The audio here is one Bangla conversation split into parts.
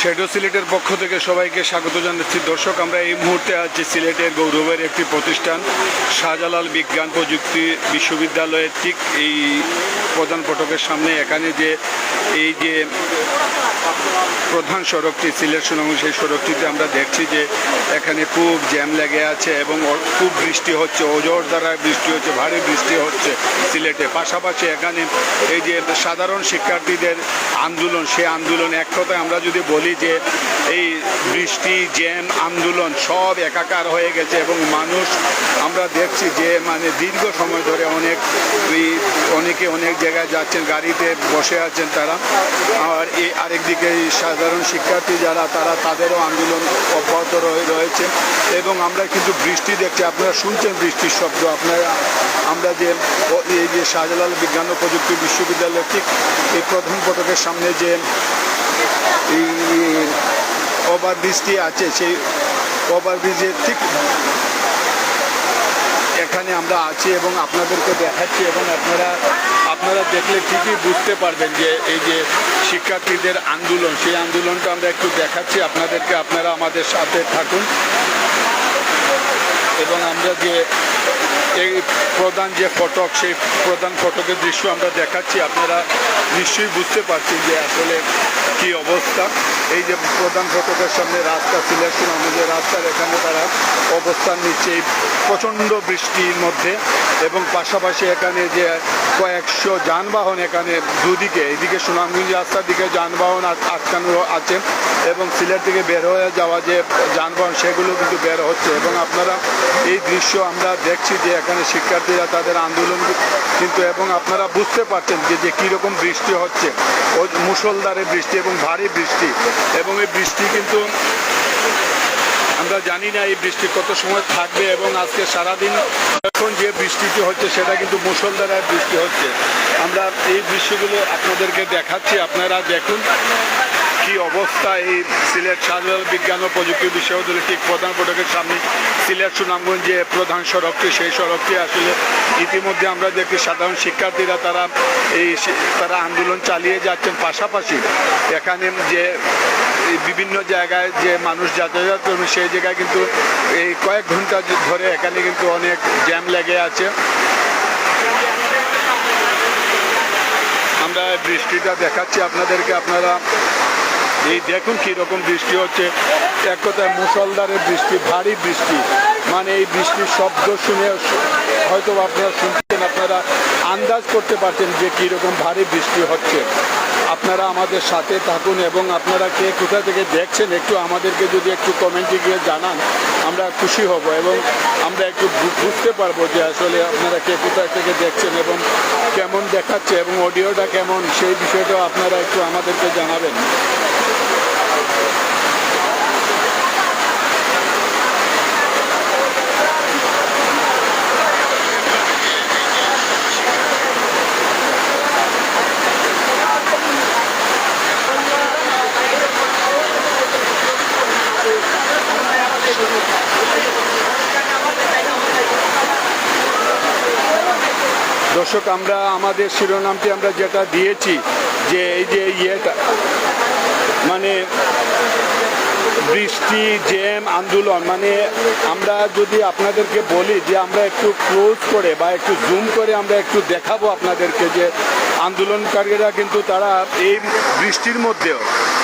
শেডো সিলেটের পক্ষ থেকে সবাইকে স্বাগত জানাচ্ছি। দর্শক, আমরা এই মুহূর্তে আছি সিলেটের গৌরবের একটি প্রতিষ্ঠান, শাহজালাল বিজ্ঞান প্রযুক্তি বিশ্ববিদ্যালয়ের ঠিক এই প্রধান ফটকের সামনে। এখানে যে, এই যে প্রধান সড়কটি, সিলেট সুনাম, সেই সড়কটিতে আমরা দেখছি যে এখানে খুব জ্যাম লেগে আছে এবং খুব বৃষ্টি হচ্ছে, ওজোর দ্বারা বৃষ্টি হচ্ছে, ভারী বৃষ্টি হচ্ছে সিলেটে। পাশাপাশি এখানে এই যে সাধারণ শিক্ষার্থীদের আন্দোলন, সে আন্দোলন এক কথায় আমরা যদি বলি যে এই বৃষ্টি, জ্যাম, আন্দোলন সব একাকার হয়ে গেছে এবং মানুষ আমরা দেখছি যে মানে দীর্ঘ সময় ধরে অনেক অনেকে অনেক জায়গায় যাচ্ছেন, গাড়িতে বসে আছেন তারা। আর এই আরেকদিকে সাধারণ শিক্ষার্থী যারা, তারা তাদেরও আন্দোলন অব্যাহত রয়ে- রয়েছে এবং আমরা কিন্তু বৃষ্টি দেখছি। আপনারা শুনছেন বৃষ্টির শব্দ। আপনারা, আমরা যে এই যে শাহজালাল বিজ্ঞান ও প্রযুক্তি বিশ্ববিদ্যালয় ঠিক এই প্রধান ফটকের সামনে যে এই ওভারব্রিজটি আছে, সেই ওভারব্রিজের ঠিক এখানে আমরা আছি এবং আপনাদেরকে দেখাচ্ছি এবং আপনারা আপনারা দেখলে ঠিকই বুঝতে পারবেন যে এই যে শিক্ষার্থীদের আন্দোলন, সেই আন্দোলনটা আমরা একটু দেখাচ্ছি আপনাদেরকে, আপনারা আমাদের সাথে থাকুন। এবং আমরা যে এই প্রধান যে ফটক, সেই প্রধান ফটকের দৃশ্য আমরা দেখাচ্ছি, আপনারা নিশ্চয়ই বুঝতে পারছেন যে আসলে কি অবস্থা। এই যে প্রধান ফটকের সামনে রাস্তা, সিলেকশন আমাদের রাস্তার এখানে তারা অবস্থান নিচ্ছে এই প্রচণ্ড বৃষ্টির মধ্যে এবং পাশাপাশি এখানে যে কয়েকশো যানবাহন এখানে দুদিকে এইদিকে সুনামগঞ্জ রাস্তার দিকে যানবাহন আটকানো আছে এবং সিলেট থেকে বের হয়ে যাওয়া যে যানবাহন, সেগুলো কিন্তু বের হচ্ছে এবং আপনারা এই দৃশ্য আমরা দেখছি যে এখানে শিক্ষার্থীরা তাদের আন্দোলন কিন্তু, এবং আপনারা বুঝতে পারছেন যে যে কীরকম বৃষ্টি হচ্ছে। ও মুসলধারে বৃষ্টি এবং ভারী বৃষ্টি। এবং এই বৃষ্টি কিন্তু আমরা জানি না এই বৃষ্টি কত সময় থাকবে এবং আজকে সারাদিন এখন যে বৃষ্টিটি হচ্ছে সেটা কিন্তু মুসলধারায় বৃষ্টি হচ্ছে। আমরা এই বৃষ্টিগুলো আপনাদেরকে দেখাচ্ছি। আপনারা দেখুন। কি অবস্থা এই সিলেট সাধারণ বিজ্ঞান ও প্রযুক্তি বিশ্ববিদ্যালয় ঠিক প্রধান ফটকের সামনে? সিলেট সুনামগঞ্জ যে প্রধান সড়কটি, সেই সড়কটি আসলে ইতিমধ্যে আমরা দেখি সাধারণ শিক্ষার্থীরা তারা এই তারা আন্দোলন চালিয়ে যাচ্ছেন। পাশাপাশি এখানে যে বিভিন্ন জায়গায় যে মানুষ যাতায়াত করবে, সেই জায়গায় কিন্তু এই কয়েক ঘণ্টা ধরে এখানে কিন্তু অনেক জ্যাম লেগে আছে। আমরা বৃষ্টিটা দেখাচ্ছি আপনাদেরকে। আপনারা এই দেখুন কীরকম বৃষ্টি হচ্ছে। এক কথায় মুসলধারের বৃষ্টি, ভারী বৃষ্টি। মানে এই বৃষ্টির শব্দ শুনে হয়তো আপনারা শুনছেন, আপনারা আন্দাজ করতে পারছেন যে কীরকম ভারী বৃষ্টি হচ্ছে। আপনারা আমাদের সাথে থাকুন এবং আপনারা কে কোথা থেকে দেখছেন একটু আমাদেরকে যদি একটু কমেন্টে গিয়ে জানান, আমরা খুশি হব এবং আমরা একটু বুঝতে পারব যে আসলে আপনারা কে কোথা থেকে দেখছেন এবং কেমন দেখাচ্ছে এবং অডিওটা কেমন, সেই বিষয়টাও আপনারা একটু আমাদেরকে জানাবেন। দর্শক, আমরা আমাদের শিরোনামটি আমরা যেটা দিয়েছি, যে এই যে ইয়েটা মানে বৃষ্টি, জ্যাম, আন্দোলন মানে আমরা যদি আপনাদেরকে বলি যে আমরা একটু ক্লোজ করে বা একটু জুম করে আমরা একটু দেখাবো আপনাদেরকে যে আন্দোলনকারীরা কিন্তু তারা এই বৃষ্টির মধ্যেও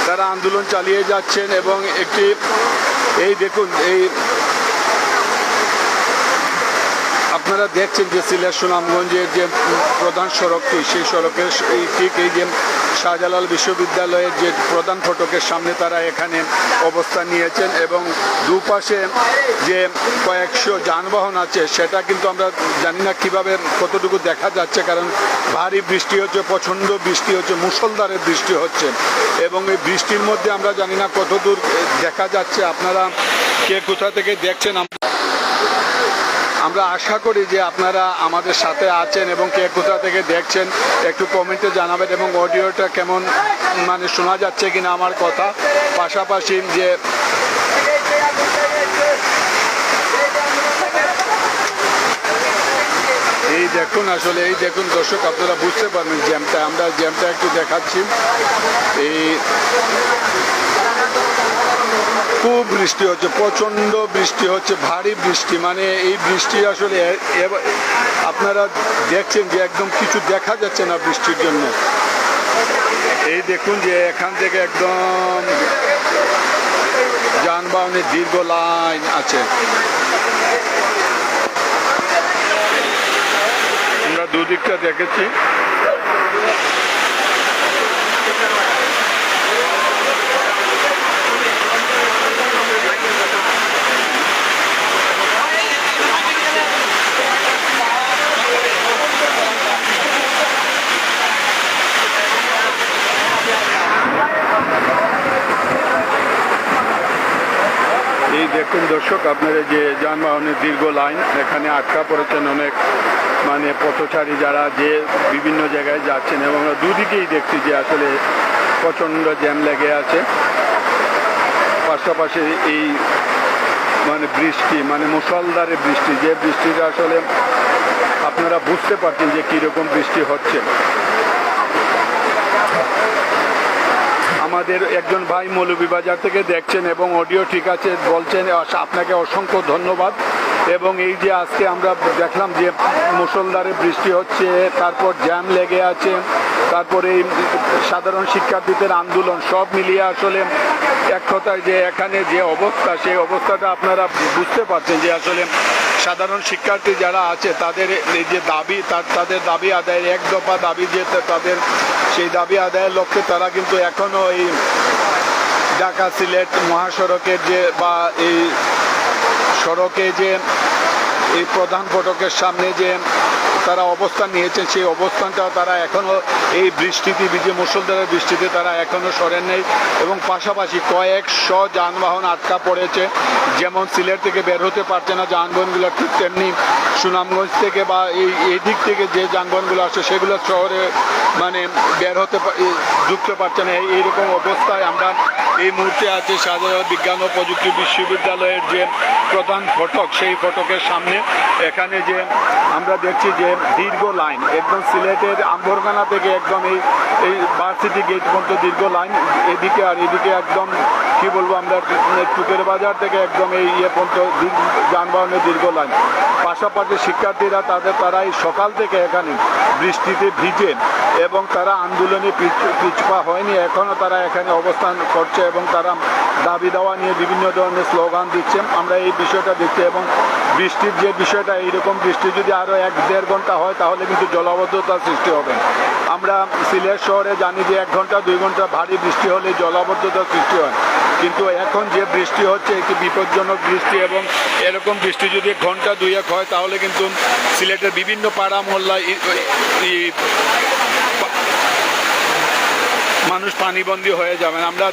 তারা আন্দোলন চালিয়ে যাচ্ছেন এবং একটি, এই দেখুন, এই আপনারা দেখছেন যে সিলেট সুনামগঞ্জের যে প্রধান সড়কটি, সেই সড়কের এই ঠিক এই যে শাহজালাল বিশ্ববিদ্যালয়ের যে প্রধান ফটকের সামনে তারা এখানে অবস্থান নিয়েছেন এবং দুপাশে যে কয়েকশো যানবাহন আছে, সেটা কিন্তু আমরা জানি না কীভাবে কতটুকু দেখা যাচ্ছে, কারণ ভারী বৃষ্টি হচ্ছে, প্রচণ্ড বৃষ্টি হচ্ছে মুসলধারে বৃষ্টি হচ্ছে এবং এই বৃষ্টির মধ্যে আমরা জানি না কতদূর দেখা যাচ্ছে। আপনারা কে কোথা থেকে দেখছেন? আমরা আশা করি যে আপনারা আমাদের সাথে আছেন এবং কে কোথা থেকে দেখছেন, একটু কমেন্টে জানাবেন এবং অডিওটা কেমন মানে শোনা যাচ্ছে কিনা আমার কথা। পাশাপাশি যে এই দেখুন আসলে, এই দেখুন দর্শক, আপনারা বুঝতে পারবেন জ্যামটা। আমরা জ্যামটা একটু দেখাচ্ছি। এই খুব বৃষ্টি হচ্ছে, প্রচণ্ড বৃষ্টি হচ্ছে, ভারী বৃষ্টি। মানে এই বৃষ্টি আসলে আপনারা দেখছেন যে একদম কিছু দেখা যাচ্ছে না বৃষ্টির জন্য। এই দেখুন যে এখান থেকে একদম যানবাহনের দীর্ঘ লাইন আছে। আমরা দুদিকটা দেখেছি। এই দেখুন দর্শক, আপনারা যে যানবাহনের দীর্ঘ লাইন, এখানে আটকা পড়েছেন অনেক মানে পথচারী যারা যে বিভিন্ন জায়গায় যাচ্ছেন এবং আমরা দুদিকেই দেখছি যে আসলে প্রচণ্ড জ্যাম লেগে আছে। পাশাপাশি এই মানে বৃষ্টি মানে মুসলধারে বৃষ্টি, যে বৃষ্টিটা আসলে আপনারা বুঝতে পারছেন যে কীরকম বৃষ্টি হচ্ছে। আমাদের একজন ভাই মৌলভীবাজার থেকে দেখছেন এবং অডিও ঠিক আছে বলছেন আপনাকে অসংখ্য ধন্যবাদ। এবং এই যে আজকে আমরা দেখলাম যে মুসলধারে বৃষ্টি হচ্ছে, তারপর জ্যাম লেগে আছে, তারপরে সাধারণ শিক্ষার্থীদের আন্দোলন সব মিলিয়ে আসলে এক কথায় যে এখানে যে অবস্থা, সেই অবস্থাটা আপনারা বুঝতে পারছেন যে আসলে সাধারণ শিক্ষার্থী যারা আছে, তাদের যে দাবি, তার, তাদের দাবি আদায়ের এক দফা দাবি যে তাদের, সেই দাবি আদায়ের লক্ষ্যে তারা কিন্তু এখনও এই ঢাকা সিলেট মহাসড়কের যে বা এই সড়কে যে এই প্রধান ফটকের সামনে যে তারা অবস্থান নিয়েছেন, সেই অবস্থানটাও তারা এখনও এই বৃষ্টিতে, বিজে মুসলধারের বৃষ্টিতে তারা এখনও সরেন নেই। এবং পাশাপাশি কয়েকশো যানবাহন আটকা পড়েছে, যেমন সিলেট থেকে বের হতে পারছে না যানবাহনগুলো, ঠিক তেমনি সুনামগঞ্জ থেকে বা এই এই দিক থেকে যে যানবাহনগুলো আসে সেগুলো শহরে মানে বের হতে ঢুকতে পারছে না। এই- এইরকম অবস্থায় আমরা এই মুহূর্তে আছে সাধারণ বিজ্ঞান ও প্রযুক্তি বিশ্ববিদ্যালয়ের যে প্রধান ফটক, সেই ফটকের সামনে। এখানে যে আমরা দেখছি যে দীর্ঘ লাইন, একদম সিলেটের আম্বরখানা থেকে একদম এই এই ভার্সিটি গেট পর্যন্ত দীর্ঘ লাইন। এদিকে আর এদিকে একদম, কি বলব আমরা টুকের বাজার থেকে একদম এই ইয়ে পর্যন্ত যানবাহনের দীর্ঘ লাইন। পাশাপাশি শিক্ষার্থীরা তাদের তারা এই সকাল থেকে এখানে বৃষ্টিতে ভিজে এবং তারা আন্দোলনে পিছ- পিছপা হয়নি। এখনও তারা এখানে অবস্থান করছে এবং তারা দাবি দেওয়া নিয়ে বিভিন্ন ধরনের স্লোগান দিচ্ছে আমরা এই বিষয়টা দেখছি এবং বৃষ্টির যে বিষয়টা, এইরকম বৃষ্টি যদি আরও এক দেড় ঘণ্টা হয়, তাহলে কিন্তু জলাবদ্ধতার সৃষ্টি হবে। আমরা সিলেট শহরে জানি যে এক ঘণ্টা, দুই ঘণ্টা ভারী বৃষ্টি হলে জলাবদ্ধতার সৃষ্টি হয়। কিন্তু এখন যে বৃষ্টি হচ্ছে, একটি বিপজ্জনক বৃষ্টি এবং এরকম বৃষ্টি যদি ঘণ্টা দুয়েক হয়, তাহলে কিন্তু সিলেটের বিভিন্ন পাড়া, মহল্লায় মানুষ পানিবন্দী হয়ে যাবেন। আমরা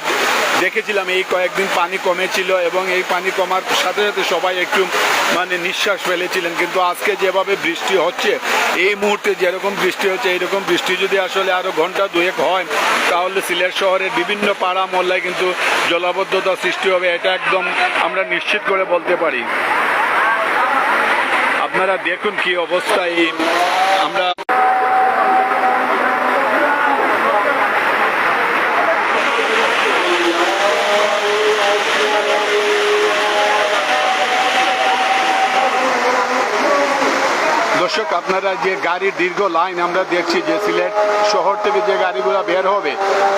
দেখেছিলাম এই কয়েকদিন পানি কমেছিল এবং এই পানি কমার সাথে সাথে সবাই একটু মানে নিঃশ্বাস ফেলেছিলেন। কিন্তু আজকে যেভাবে বৃষ্টি হচ্ছে, এই মুহূর্তে যেরকম বৃষ্টি হচ্ছে, এইরকম বৃষ্টি যদি আসলে আরও ঘণ্টা দুয়েক হয়, তাহলে সিলেট শহরের বিভিন্ন পাড়া, মহল্লায় কিন্তু জলাবদ্ধতা সৃষ্টি হবে, এটা একদম আমরা নিশ্চিত করে বলতে পারি। আপনারা দেখুন কি অবস্থা এই আমরা দর্শক, আপনারা যে গাড়ির দীর্ঘ লাইন আমরা দেখছি যে সিলেট শহর থেকে যে গাড়িগুলো বের হবে,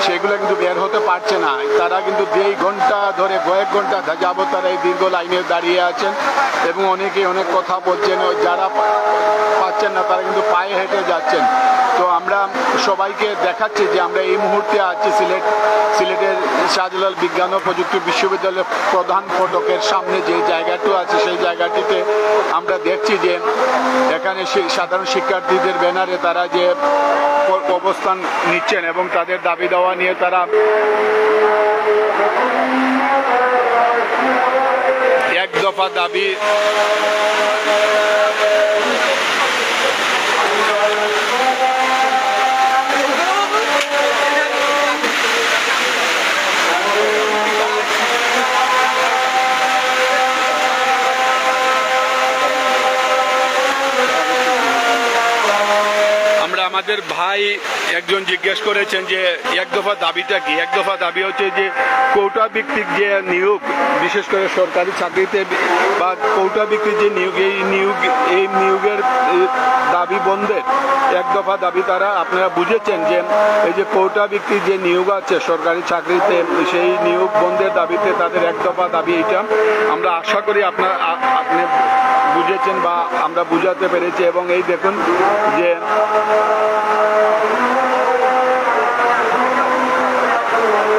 সেগুলো কিন্তু বের হতে পারছে না। তারা কিন্তু যেই ঘণ্টা ধরে, কয়েক ঘণ্টা যাবত তারা এই দীর্ঘ লাইনে দাঁড়িয়ে আছেন এবং অনেকে অনেক কথা বলছেন যারা পাচ্ছেন না, তারা কিন্তু পায়ে হেঁটে যাচ্ছেন। তো আমরা সবাইকে দেখাচ্ছি যে আমরা এই মুহূর্তে আছি সিলেট, সিলেটের শাহজালাল বিজ্ঞান ও প্রযুক্তি বিশ্ববিদ্যালয়ের প্রধান ফটকের সামনে যে জায়গাটি আছে, সেই জায়গাটিতে আমরা দেখছি যে এখানে সাধারণ শিক্ষার্থীদের ব্যানারে তারা যে অবস্থান নিচ্ছেন এবং তাদের দাবি দেওয়া নিয়ে তারা এক দফা দাবি আমরা আমাদের ভাই একজন জিজ্ঞেস করেছেন যে, এক দফা দাবিটা কি? এক দফা দাবি হচ্ছে যে, কৌটা ভিত্তিক যে নিয়োগ, বিশেষ করে সরকারি চাকরিতে বা কৌটা ভিত্তিক যে নিয়োগ, এই নিয়োগ, এই নিয়োগের দাবি বন্ধের এক দফা দাবি তারা, আপনারা বুঝেছেন যে, এই যে কৌটা ভিত্তিক যে নিয়োগ আছে সরকারি চাকরিতে, সেই নিয়োগ বন্ধের দাবিতে তাদের এক দফা দাবি এটা। আমরা আশা করি আপনার আপনি বুঝেছেন বা আমরা বুঝাতে পেরেছি এবং এই দেখুন যে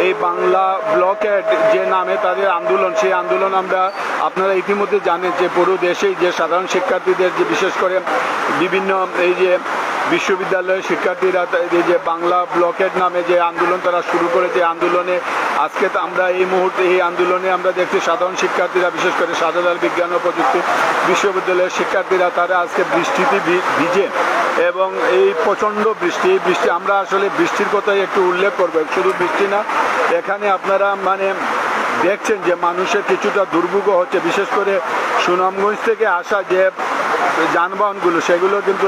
এই বাংলা ব্লকের যে নামে তাদের আন্দোলন, সেই আন্দোলন আমরা আপনারা ইতিমধ্যে জানেন যে পুরো দেশেই যে সাধারণ শিক্ষার্থীদের যে বিশেষ করে বিভিন্ন এই যে বিশ্ববিদ্যালয়ের শিক্ষার্থীরা যে বাংলা ব্লকের নামে যে আন্দোলন তারা শুরু করেছে আন্দোলনে আজকে আমরা এই মুহূর্তে এই আন্দোলনে আমরা দেখছি সাধারণ শিক্ষার্থীরা, বিশেষ করে শাহজালাল বিজ্ঞান ও প্রযুক্তি বিশ্ববিদ্যালয়ের শিক্ষার্থীরা তারা আজকে বৃষ্টিতে ভিজে এবং এই প্রচণ্ড বৃষ্টি, এই বৃষ্টি আমরা আসলে বৃষ্টির কথাই একটু উল্লেখ করব। শুধু বৃষ্টি না, এখানে আপনারা মানে দেখছেন যে মানুষের কিছুটা দুর্ভোগ হচ্ছে। বিশেষ করে সুনামগঞ্জ থেকে আসা যে যানবাহনগুলো, সেগুলো কিন্তু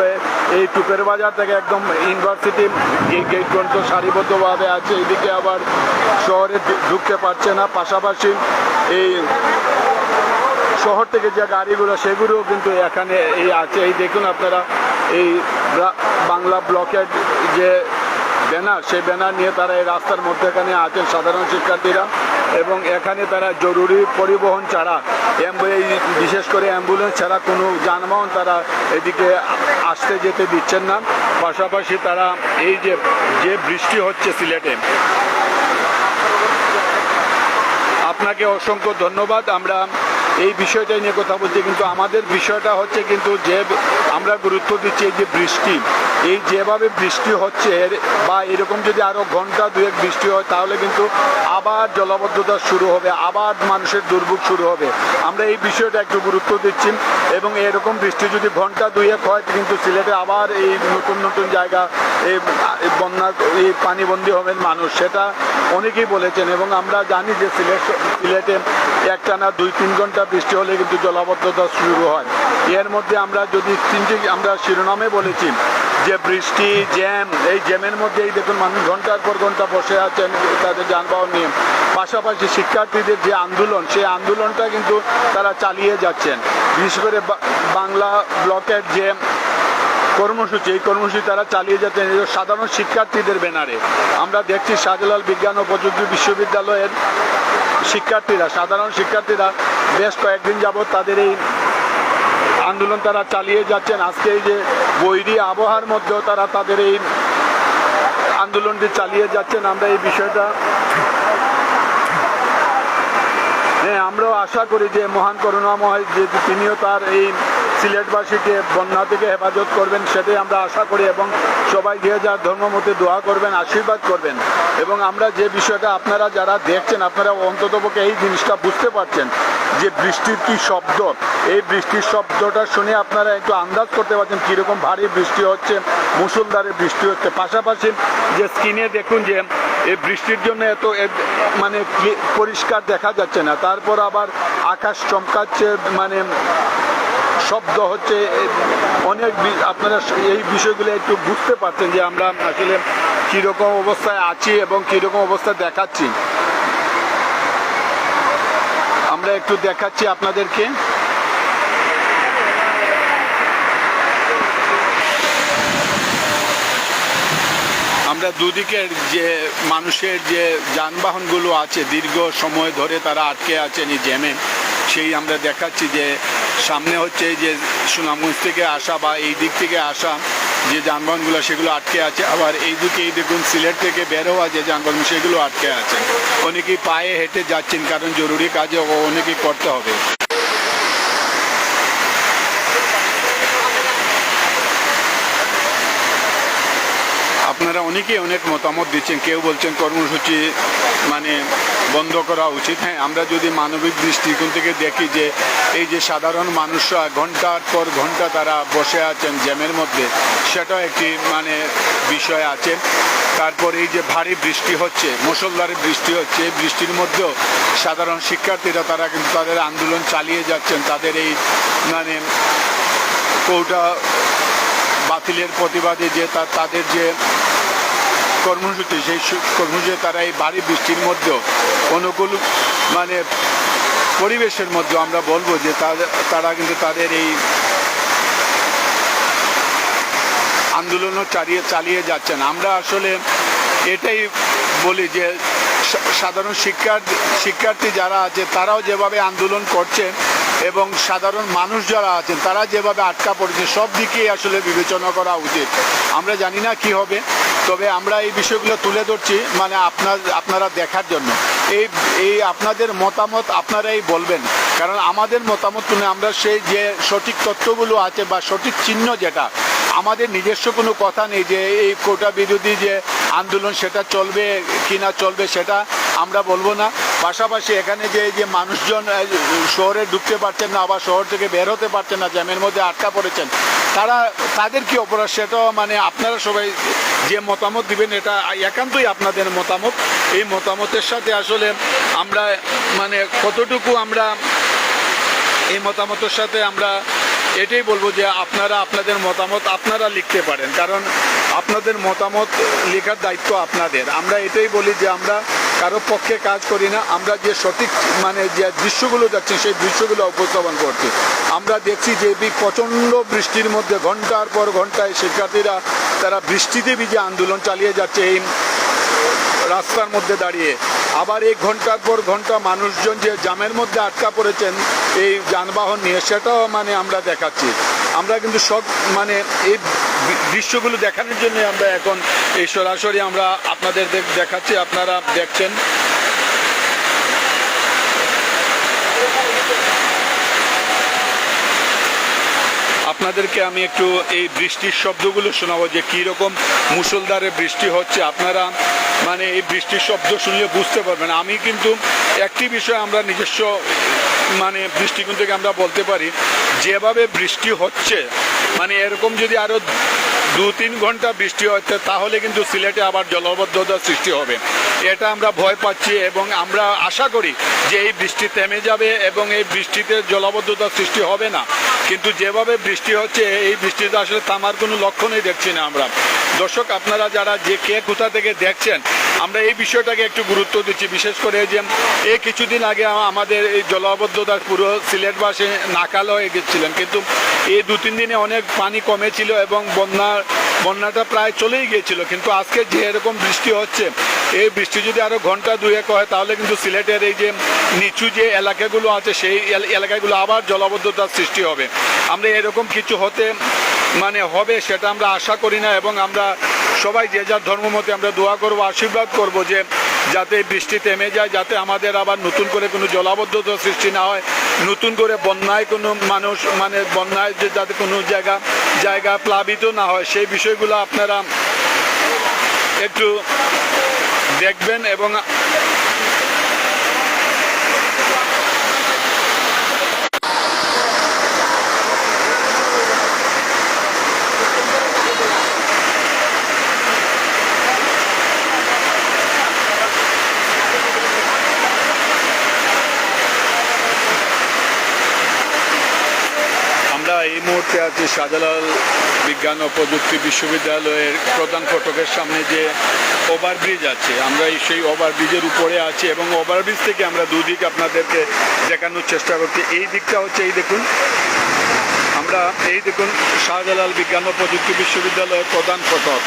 এই টুপের বাজার থেকে একদম ইউনিভার্সিটি গেট পর্যন্ত সারিবদ্ধভাবে আছে। এদিকে আবার শহরে ঢুকতে পারছে না। পাশাপাশি এই শহর থেকে যে গাড়িগুলো, সেগুলোও কিন্তু এখানে এই আছে। এই দেখুন আপনারা, এই বাংলা ব্লকের যে ব্যানার, সেই ব্যানার নিয়ে তারা এই রাস্তার মধ্যেখানে আছেন সাধারণ শিক্ষার্থীরা। এবং এখানে তারা জরুরি পরিবহন ছাড়া বিশেষ করে অ্যাম্বুলেন্স ছাড়া কোনো যানবাহন তারা এদিকে আসতে যেতে দিচ্ছেন না। পাশাপাশি তারা এই যে যে বৃষ্টি হচ্ছে সিলেটে, আপনাকে অসংখ্য ধন্যবাদ। আমরা এই বিষয়টা নিয়ে কথা বলছি, কিন্তু আমাদের বিষয়টা হচ্ছে কিন্তু যে আমরা গুরুত্ব দিচ্ছি এই যে বৃষ্টি। এই যেভাবে বৃষ্টি হচ্ছে বা এরকম যদি আরও ঘণ্টা দুয়েক বৃষ্টি হয়, তাহলে কিন্তু আবার জলাবদ্ধতা শুরু হবে, আবার মানুষের দুর্ভোগ শুরু হবে। আমরা এই বিষয়টা একটু গুরুত্ব দিচ্ছি এবং এরকম বৃষ্টি যদি ঘণ্টা দুয়েক হয়, কিন্তু সিলেটে আবার এই নতুন নতুন জায়গা, এই বন্যা, এই পানিবন্দী হবেন মানুষ। সেটা অনেকেই বলেছেন এবং আমরা জানি যে সিলেট সিলেটে একটানা দুই, তিন ঘণ্টা বৃষ্টি হলে কিন্তু জলাবদ্ধতা শুরু হয়। এর মধ্যে আমরা যদি তিনটি, আমরা শিরোনামে বলেছি যে বৃষ্টি, জ্যাম, এই জ্যামের মধ্যেই দেখুন মানুষ ঘণ্টার পর ঘণ্টা বসে আছেন তাদের যানবাহন নিয়ে। পাশাপাশি শিক্ষার্থীদের যে আন্দোলন, সেই আন্দোলনটা কিন্তু তারা চালিয়ে যাচ্ছেন। বিশেষ করে বাংলা ব্লকের যে কর্মসূচি, এই কর্মসূচি তারা চালিয়ে যাচ্ছেন সাধারণ শিক্ষার্থীদের ব্যানারে। আমরা দেখছি শাহজালাল বিজ্ঞান ও প্রযুক্তি বিশ্ববিদ্যালয়ের শিক্ষার্থীরা, সাধারণ শিক্ষার্থীরা বেশ কয়েকদিন যাবৎ তাদের এই আন্দোলন তারা চালিয়ে যাচ্ছেন। আজকে এই যে বৈরী আবহাওয়ার মধ্যেও তারা তাদের এই আন্দোলনটি চালিয়ে যাচ্ছেন। আমরা এই বিষয়টা হ্যাঁ আমরাও আশা করি যে মহান করুণাময় যে তিনিও তার এই সিলেটবাসীকে বন্যা থেকে হেফাজত করবেন, সেটাই আমরা আশা করি এবং সবাই যে যার ধর্মমতে দোয়া করবেন, আশীর্বাদ করবেন। এবং আমরা যে বিষয়টা আপনারা যারা দেখছেন, আপনারা অন্ততপক্ষে এই জিনিসটা বুঝতে পারছেন যে বৃষ্টির কি শব্দ। এই বৃষ্টির শব্দটা শুনে আপনারা একটু আন্দাজ করতে পারছেন কীরকম ভারী বৃষ্টি হচ্ছে মুসুলধারে বৃষ্টি হচ্ছে। পাশাপাশি যে স্ক্রিনে দেখুন যে এই বৃষ্টির জন্য এত মানে পরিষ্কার দেখা যাচ্ছে না। তারপর আবার আকাশ চমকাচ্ছে মানে শব্দ হচ্ছে অনেক আপনারা এই বিষয়গুলো একটু বুঝতে পারছেন যে আমরা আসলে কীরকম অবস্থায় আছি এবং কীরকম অবস্থা দেখাচ্ছি। আমরা একটু দেখাচ্ছি আপনাদেরকে। আমরা দুদিকের যে মানুষের যে যানবাহনগুলো আছে, দীর্ঘ সময় ধরে তারা আটকে আছেন, এই জ্যামে, সেই আমরা দেখাচ্ছি যে সামনে হচ্ছে যে সুনামগঞ্জ থেকে আসা বা এই দিক থেকে আসা যে যানবাহনগুলো, সেগুলো আটকে আছে। আবার এই দিকে এই দেখুন, সিলেট থেকে বের হওয়া যে যানবাহন, সেগুলো আটকে আছে। অনেকেই পায়ে হেঁটে যাচ্ছেন, কারণ জরুরি কাজে অনেকেই করতে হবে। অনেকেই অনেক মতামত দিচ্ছেন। কেউ বলছেন কর্মসূচি মানে বন্ধ করা উচিত। হ্যাঁ আমরা যদি মানবিক দৃষ্টিকোণ থেকে দেখি যে এই যে সাধারণ মানুষরা ঘণ্টার পর ঘণ্টা তারা বসে আছেন জ্যামের মধ্যে, সেটাও একটি মানে বিষয় আছে। তারপর এই যে ভারী বৃষ্টি হচ্ছে মুসলধারে বৃষ্টি হচ্ছে, এই বৃষ্টির মধ্যেও সাধারণ শিক্ষার্থীরা তারা কিন্তু তাদের আন্দোলন চালিয়ে যাচ্ছেন। তাদের এই মানে কৌটা বাতিলের প্রতিবাদে যে তাদের যে কর্মসূচি, সেই সু- কর্মসূচি তারা এই বাড়ি বৃষ্টির মধ্যেও অনুকূল মানে পরিবেশের মধ্যে আমরা বলব যে তারা কিন্তু তাদের এই আন্দোলনও চালিয়ে চালিয়ে যাচ্ছেন। আমরা আসলে এটাই বলি যে সাধারণ শিক্ষার, শিক্ষার্থী যারা আছে, তারাও যেভাবে আন্দোলন করছেন এবং সাধারণ মানুষ যারা আছেন, তারা যেভাবে আটকা পড়েছে, সব দিকেই আসলে বিবেচনা করা উচিত। আমরা জানি না কি হবে। তবে আমরা এই বিষয়গুলো তুলে ধরছি মানে আপনার, আপনারা দেখার জন্য। এই এই আপনাদের মতামত আপনারাই বলবেন, কারণ আমাদের মতামত শুনে আমরা সেই যে সঠিক তথ্যগুলো আছে বা সঠিক চিহ্ন যেটা, আমাদের নিজস্ব কোনো কথা নেই যে এই কোটা বিরোধী যে আন্দোলন সেটা চলবে কি না চলবে সেটা আমরা বলব না। পাশাপাশি এখানে যে যে মানুষজন শহরে ঢুকতে পারছেন না আবার শহর থেকে বের হতে পারছেন না, জ্যামের মধ্যে আটকা পড়েছেন, তারা, তাদের কি অপরাধ? সেটাও মানে আপনারা সবাই যে মতামত দিবেন, এটা একান্তই আপনাদের মতামত। এই মতামতের সাথে আসলে আমরা মানে কতটুকু আমরা এই মতামতের সাথে আমরা এটাই বলব যে আপনারা আপনাদের মতামত আপনারা লিখতে পারেন। কারণ আপনাদের মতামত লেখার দায়িত্ব আপনাদের। আমরা এটাই বলি যে আমরা কারও পক্ষে কাজ করি না। আমরা যে সঠিক মানে যে দৃশ্যগুলো যাচ্ছি সেই দৃশ্যগুলো উপস্থাপন করছি। আমরা দেখছি যে প্রচণ্ড বৃষ্টির মধ্যে ঘণ্টার পর ঘন্টায় শিক্ষার্থীরা তারা বৃষ্টিতে ভিজে আন্দোলন চালিয়ে যাচ্ছে এই রাস্তার মধ্যে দাঁড়িয়ে। আবার এই ঘণ্টার পর ঘণ্টা মানুষজন যে জামের মধ্যে আটকা পড়েছেন, এই যানবাহন নিয়ে, সেটাও মানে আমরা দেখাচ্ছি। আমরা কিন্তু সব মানে এই দৃশ্যগুলো দেখানোর জন্য আমরা এখন এই সরাসরি আমরা আপনাদের দেখাচ্ছি, আপনারা দেখছেন। আপনাদেরকে আমি একটু এই বৃষ্টির শব্দগুলো শোনাবো যে কীরকম মুসলধারে বৃষ্টি হচ্ছে। আপনারা মানে এই বৃষ্টির শব্দ শুনলে বুঝতে পারবেন। আমি কিন্তু একটি বিষয় আমরা নিজস্ব মানে দৃষ্টিকোণ থেকে আমরা বলতে পারি। যেভাবে বৃষ্টি হচ্ছে মানে এরকম যদি আরও দু তিন ঘণ্টা বৃষ্টি হচ্ছে তাহলে কিন্তু সিলেটে আবার জলবদ্ধতার সৃষ্টি হবে। এটা আমরা ভয় পাচ্ছি এবং আমরা আশা করি যে এই বৃষ্টি থেমে যাবে এবং এই বৃষ্টিতে জলবদ্ধতার সৃষ্টি হবে না। কিন্তু যেভাবে বৃষ্টি হচ্ছে, এই বৃষ্টিতে আসলে থামার কোনো লক্ষণই দেখছি না আমরা। দর্শক, আপনারা যারা যে কে কোথা থেকে দেখছেন আমরা এই বিষয়টাকে একটু গুরুত্ব দিচ্ছি, বিশেষ করে যে এই কিছুদিন আগে আমাদের এই জলাবদ্ধতার পুরো সিলেটবাসী নাকাল হয়ে গেছিলেন। কিন্তু এই দু তিন দিনে অনেক পানি কমেছিল এবং বন্যার বন্যাটা প্রায় চলেই গিয়েছিল। কিন্তু আজকে যে এরকম বৃষ্টি হচ্ছে, এই বৃষ্টি যদি আরও ঘণ্টা দুয়েক হয়, তাহলে কিন্তু সিলেটের এই যে নিচু যে এলাকাগুলো আছে, সেই এলাকাগুলো আবার জলাবদ্ধতার সৃষ্টি হবে। আমরা এরকম কিছু হতে মানে হবে সেটা আমরা আশা করি না এবং আমরা সবাই যে যার ধর্মমতে আমরা দোয়া করব, আশীর্বাদ করব যে যাতে বৃষ্টি থেমে যায়, যাতে আমাদের আবার নতুন করে কোনো জলাবদ্ধতা সৃষ্টি না হয়, নতুন করে বন্যায় কোনো মানুষ মানে বন্যায় যে যাতে কোনো জায়গা জায়গা প্লাবিত না হয়, সেই বিষয়গুলো আপনারা একটু দেখবেন এবং আমরা এই মুহূর্তে আছি শাহজালাল বিজ্ঞান ও প্রযুক্তি বিশ্ববিদ্যালয়ের প্রধান ফটকের সামনে যে ওভারব্রিজ আছে। আমরা সেই ওভারব্রিজের উপরে আছি এবং ওভারব্রিজ থেকে আমরা দুদিক আপনাদেরকে দেখানোর চেষ্টা করছি। এই দিকটা হচ্ছে এই দেখুন। আমরা এই দেখুন শাহজালাল বিজ্ঞান ও প্রযুক্তি বিশ্ববিদ্যালয়ের প্রধান ফটক।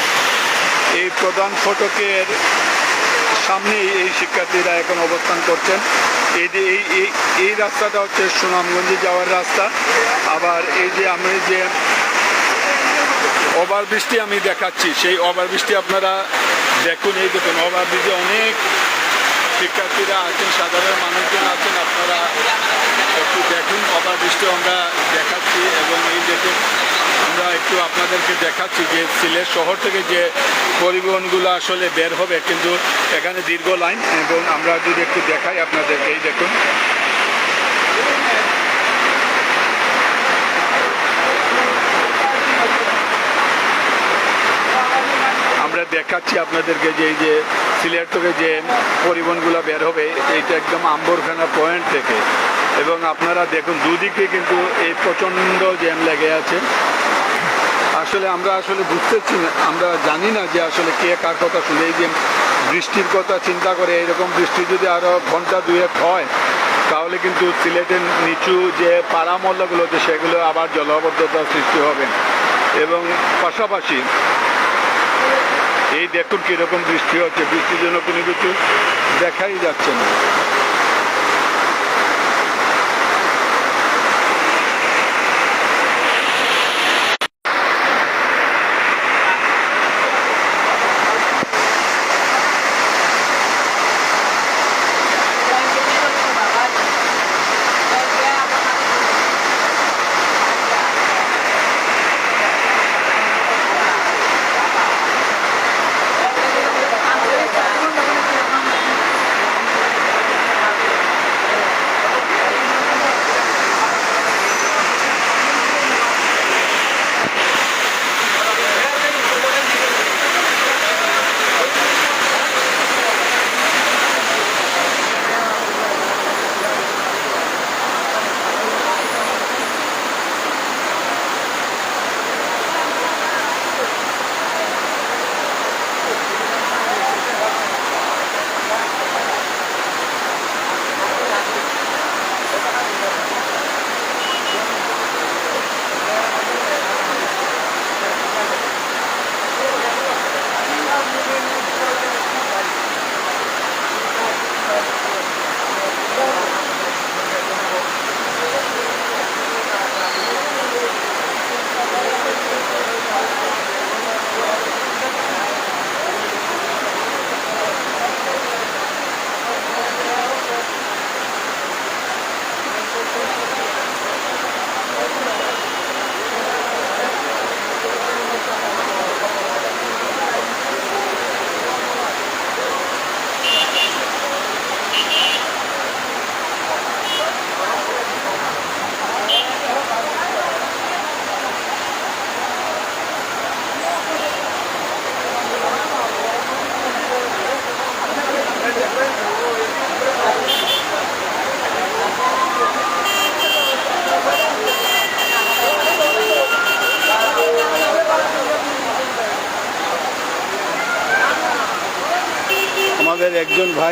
এই প্রধান ফটকের সামনেই এই শিক্ষার্থীরা এখন অবস্থান করছেন। এই যে এই এই এই রাস্তাটা হচ্ছে সুনামগঞ্জে যাওয়ার রাস্তা। আবার এই যে আমি যে ওভারব্রিজটি আমি দেখাচ্ছি, সেই ওভারব্রিজটি আপনারা দেখুন, এই দেখুন, ওভারব্রিজে অনেক শিক্ষার্থীরা আছেন, সাধারণ মানুষজন আছেন, আপনারা একটু দেখুন, ওভারব্রিজটি আমরা দেখাচ্ছি এবং এই দেখুন। আমরা একটু আপনাদেরকে দেখাচ্ছি যে সিলেট শহর থেকে যে পরিবহনগুলো আসলে বের হবে কিন্তু এখানে দীর্ঘ লাইন এবং আমরা যদি একটু দেখাই আপনাদেরকে, এই দেখুন। আমরা দেখাচ্ছি আপনাদেরকে যে এই যে সিলেট থেকে যে পরিবহনগুলো বের হবে এইটা একদম আম্বরখানা পয়েন্ট থেকে। এবং আপনারা দেখুন, দুদিকে কিন্তু এই প্রচণ্ড জ্যাম লেগে আছে। আসলে আমরা আসলে বুঝতেছি না, আমরা জানি না যে আসলে কে কার কথা শুনে, এই যে বৃষ্টির কথা চিন্তা করে এরকম বৃষ্টি যদি আরও ঘণ্টা দুয়েক হয়, তাহলে কিন্তু সিলেটের নিচু যে পাড়া মহল্লাগুলোতে সেগুলো আবার জলাবদ্ধতার সৃষ্টি হবে। এবং পাশাপাশি এই দেখুন কীরকম বৃষ্টি হচ্ছে, বৃষ্টির জন্য কোনো কিছু দেখাই যাচ্ছে না।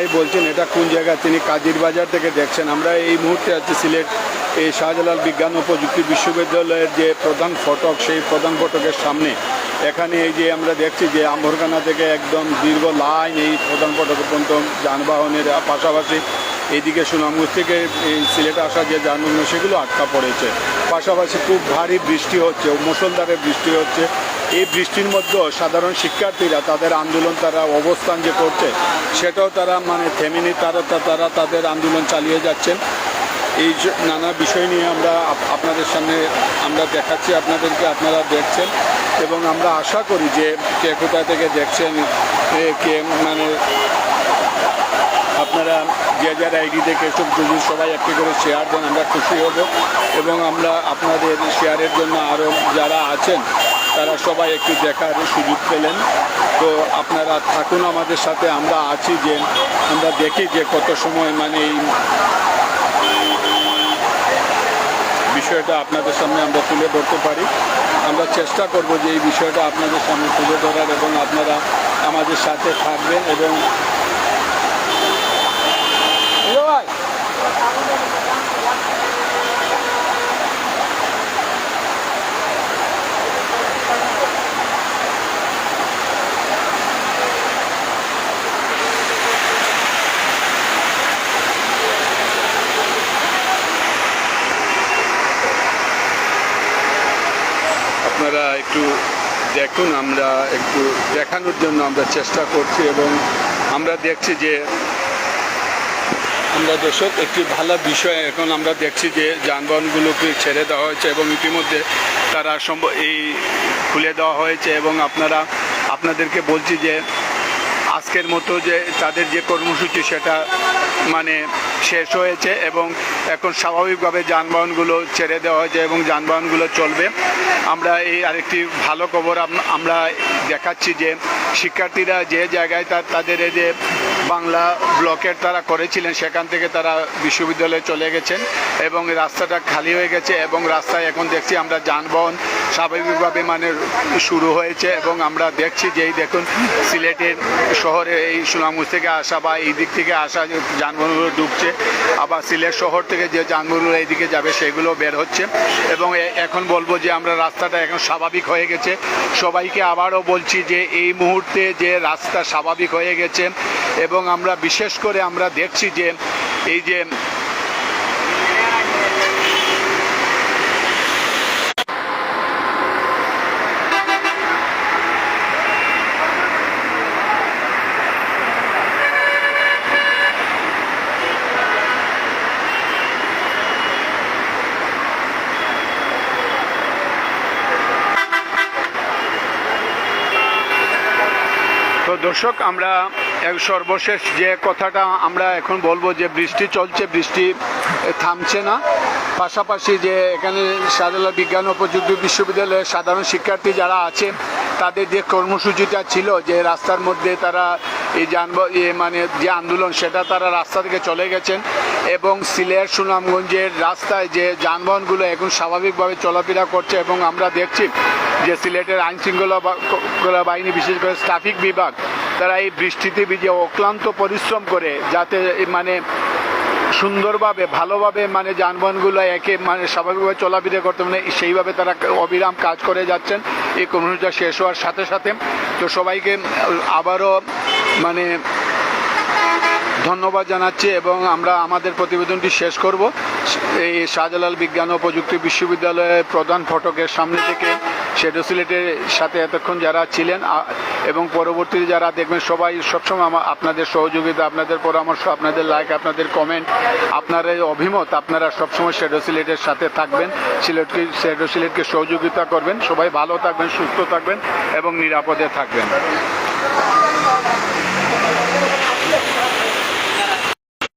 ভাই বলছেন, এটা কোন জায়গা? তিনি কাজির বাজার থেকে দেখছেন। আমরা এই মুহূর্তে আছি সিলেট এই শাহজালাল বিজ্ঞান ও প্রযুক্তি বিশ্ববিদ্যালয়ের যে প্রধান ফটক, সেই প্রধান ফটকের সামনে। এখানে এই যে আমরা দেখছি যে আম্বরখানা থেকে একদম দীর্ঘ লাইন এই প্রধান ফটক পর্যন্ত যানবাহনের পাশাপাশি এইদিকে সুনামগঞ্জ থেকে এই সিলেটে আসা যে যানবাহন, সেগুলো আটকা পড়েছে। পাশাপাশি খুব ভারী বৃষ্টি হচ্ছে মুসলধারে বৃষ্টি হচ্ছে। এই বৃষ্টির মধ্যেও সাধারণ শিক্ষার্থীরা তাদের আন্দোলন, তারা অবস্থান যে করছে, সেটাও তারা মানে থেমেনি, তারা তারা তাদের আন্দোলন চালিয়ে যাচ্ছেন। এই নানা বিষয় নিয়ে আমরা আপনাদের সামনে আমরা দেখাচ্ছি, আপনাদেরকে আপনারা দেখছেন। এবং আমরা আশা করি যে কে কোথা থেকে দেখছেন কে মানে আপনারা যে যার আইডি থেকে সব যদি সবাই একটি করে শেয়ার দেন, আমরা খুশি হব। এবং আমরা আপনাদের শেয়ারের জন্য আরও যারা আছেন, তারা সবাই একটু দেখার সুযোগ পেলেন। তো আপনারা থাকুন আমাদের সাথে, আমরা আছি যে, আমরা দেখি যে কত সময় মানে এই বিষয়টা আপনাদের সামনে আমরা তুলে ধরতে পারি। আমরা চেষ্টা করব যে এই বিষয়টা আপনাদের সামনে তুলে ধরার এবং আপনারা আমাদের সাথে থাকবেন এবং আপনারা একটু দেখুন আমরা একটু দেখানোর জন্য আমরা চেষ্টা করছি এবং আমরা দেখছি যে আমরা দর্শক, একটি ভালো বিষয় এখন আমরা দেখছি যে যানবাহনগুলোকে ছেড়ে দেওয়া হয়েছে এবং ইতিমধ্যে তারা সম্ভব এই খুলে দেওয়া হয়েছে এবং আপনারা, আপনাদেরকে বলছি যে আজকের মতো যে তাদের যে কর্মসূচি সেটা মানে শেষ হয়েছে এবং এখন স্বাভাবিকভাবে যানবাহনগুলো ছেড়ে দেওয়া হয়েছে এবং যানবাহনগুলো চলবে। আমরা এই আরেকটি ভালো খবর আমরা দেখাচ্ছি যে শিক্ষার্থীরা যে জায়গায় তার তাদের যে বাংলা ব্লকের তারা করেছিলেন, সেখান থেকে তারা বিশ্ববিদ্যালয়ে চলে গেছেন এবং রাস্তাটা খালি হয়ে গেছে এবং রাস্তায় এখন দেখছি আমরা যানবাহন স্বাভাবিকভাবে মানে শুরু হয়েছে এবং আমরা দেখছি যে এই দেখুন সিলেটের শহরে এই সুনামগঞ্জ থেকে আসা বা এই দিক থেকে আসা যানবাহনগুলো ঢুকছে আবার সিলেট শহর থেকে যে যানবাহনগুলো এইদিকে যাবে সেগুলো বের হচ্ছে। এবং এখন বলব যে আমরা রাস্তাটা এখন স্বাভাবিক হয়ে গেছে। সবাইকে আবারও বলছি যে এই মুহূর্তে যে রাস্তা স্বাভাবিক হয়ে গেছে, এবং আমরা বিশেষ করে আমরা দেখছি যে এই যে তো দর্শক, আমরা সর্বশেষ যে কথাটা আমরা এখন বলব যে বৃষ্টি চলছে, বৃষ্টি থামছে না। পাশাপাশি যে এখানে শাহজালাল বিজ্ঞান ও প্রযুক্তি বিশ্ববিদ্যালয়ের সাধারণ শিক্ষার্থী যারা আছে, তাদের যে কর্মসূচিটা ছিল যে রাস্তার মধ্যে তারা এই যানবাহন মানে যে আন্দোলন, সেটা তারা রাস্তা থেকে চলে গেছেন এবং সিলেট সুনামগঞ্জের রাস্তায় যে যানবাহনগুলো এখন স্বাভাবিকভাবে চলাফেরা করছে এবং আমরা দেখছি যে সিলেটের আইন শৃঙ্খলা বাহিনী, বিশেষ করে ট্রাফিক বিভাগ তারা এই বৃষ্টিতে ভিজে অক্লান্ত পরিশ্রম করে যাতে মানে সুন্দরভাবে, ভালোভাবে মানে যানবাহনগুলো একে মানে স্বাভাবিকভাবে চলাফিরে করতে মানে সেইভাবে তারা অবিরাম কাজ করে যাচ্ছেন। এই কর্মসূচিটা শেষ হওয়ার সাথে সাথে তো সবাইকে আবারও মানে ধন্যবাদ জানাচ্ছি এবং আমরা আমাদের প্রতিবেদনটি শেষ করব। এই শাহজালাল বিজ্ঞান ও প্রযুক্তি বিশ্ববিদ্যালয়ের প্রধান ফটকের সামনে থেকে শেডো সিলেটের সাথে এতক্ষণ যারা ছিলেন এবং পরবর্তীতে যারা দেখবেন, সবাই সবসময় আপনাদের সহযোগিতা, আপনাদের পরামর্শ, আপনাদের লাইক আপনাদের কমেন্ট আপনার এই অভিমত, আপনারা সবসময় শেডো সিলেটের সাথে থাকবেন সিলেটকে শেডো সিলেটকে সহযোগিতা করবেন, সবাই ভালো থাকবেন, সুস্থ থাকবেন এবং নিরাপদে থাকবেন।